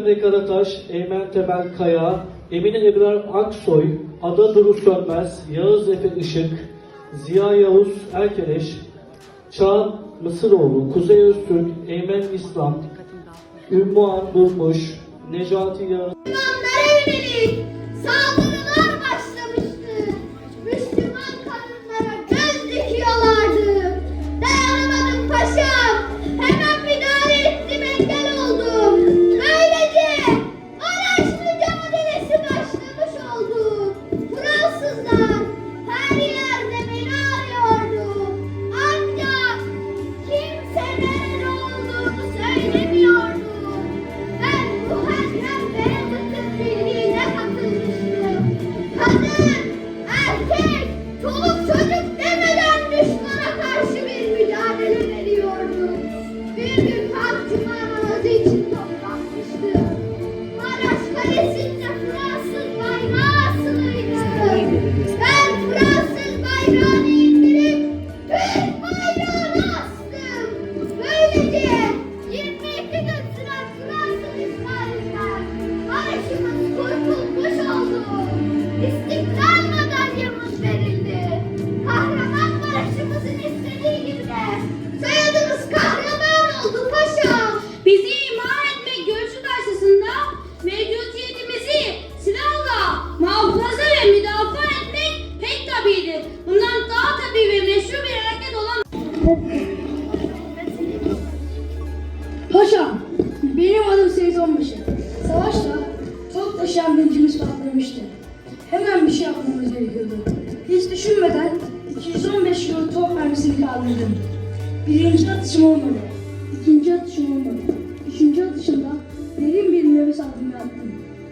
Emre Karataş, Eymen Temel Kaya, Emine Ebrar Aksoy, Ada Duru Sönmez, Yağız Efe Işık, Ziya Yavuz Erkeleş, Çağ Mısıroğlu, Kuzey Öztürk, Eymen İslam, Ümmühan Durmuş, Necati Yağız. Thank you.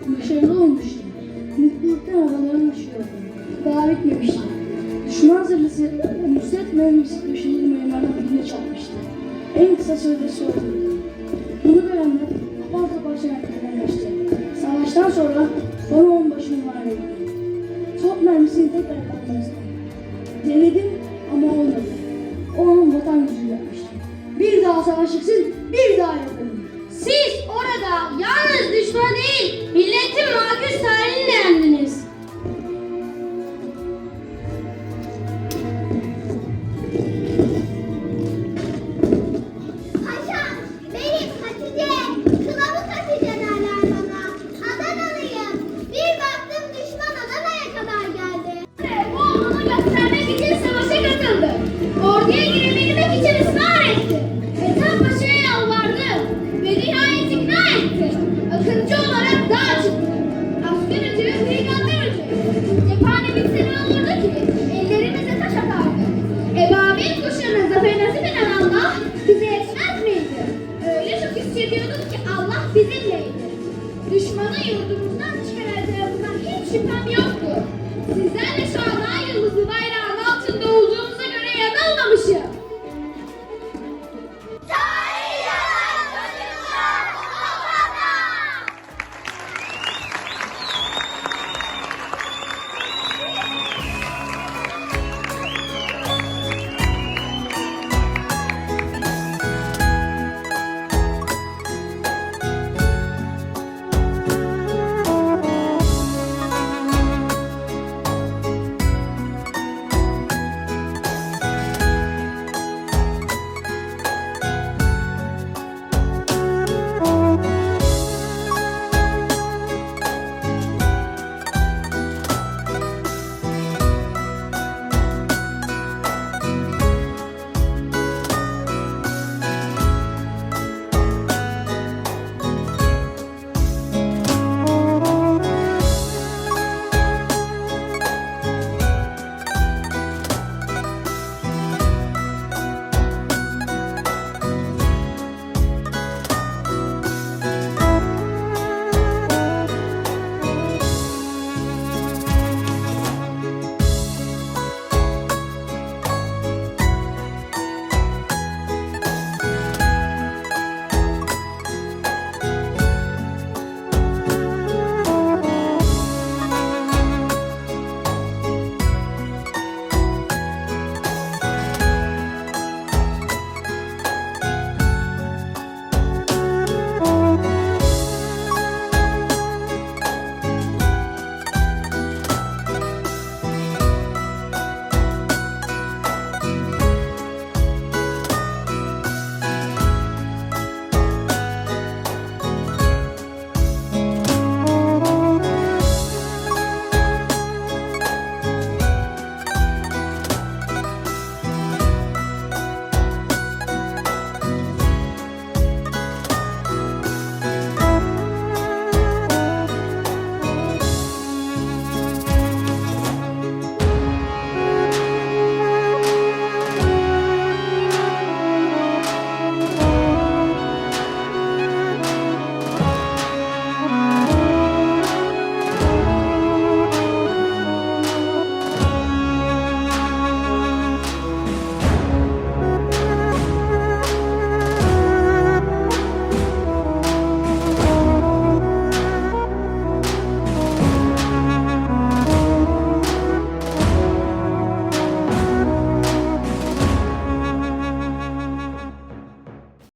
Başarılı olmuştum. Mutluluktan havalarım uçuyordu. Daha bitmemişti. Düşman zırhlısı Nusret Mühendislik Düşenir Meyman'a birine çarpmıştı. En kısa sürede soğudu. Bunu görenler apar topar şenetlenmişti. Savaştan sonra bana on başını var edildi. Top mermisini tekrar atmazdı. Denedim ama olmadı. O an vatan gücü yapmıştı. Bir daha savaşırsın, bir daha yapın. anlamışım.